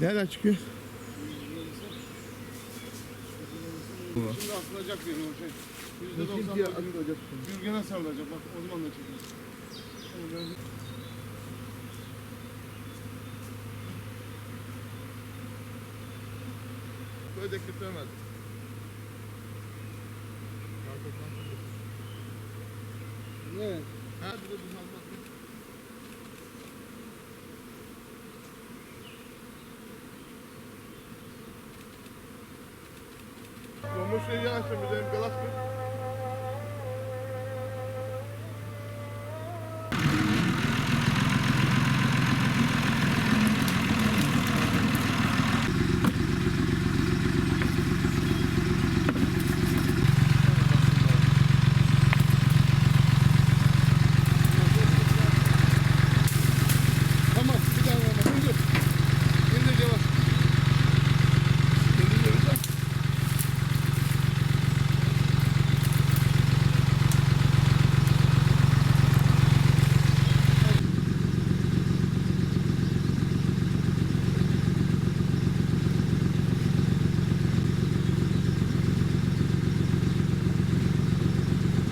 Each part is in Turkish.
Nereden çıkıyor? Şimdi asılacak bir o şey. Yüzde doksan asılacak. Gürgene sarılacak. Bak o zaman da çekiyor. Böyle kütlemez. Ne? Ha bir de bu salmak. Dolmuş şey yanaştım bir de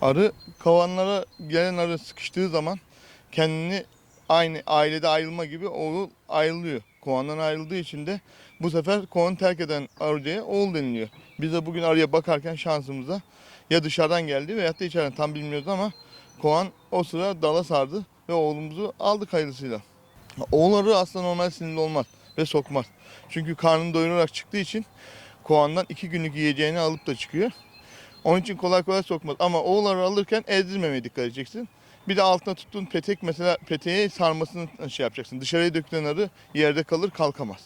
Arı kovanlara gelen arı sıkıştığı zaman kendini aynı ailede ayrılma gibi oğul ayrılıyor. Kovandan ayrıldığı için de bu sefer kovanı terk eden arıcıya oğul deniliyor. Biz de bugün arıya bakarken şansımıza ya dışarıdan geldi veyahut da içeriden tam bilmiyoruz ama kovan o sıra dala sardı ve oğlumuzu aldık hayırlısıyla. Oğul arı aslında normal sinirli olmaz ve sokmaz. Çünkü karnını doyurarak çıktığı için kovandan iki günlük yiyeceğini alıp da çıkıyor. Onun için kolay kolay sokmaz. Ama oğul arı alırken ezdirmemeye dikkat edeceksin. Bir de altına tuttuğun petek mesela peteğe sarmasını şey yapacaksın. Dışarıya dökülen arı yerde kalır kalkamaz.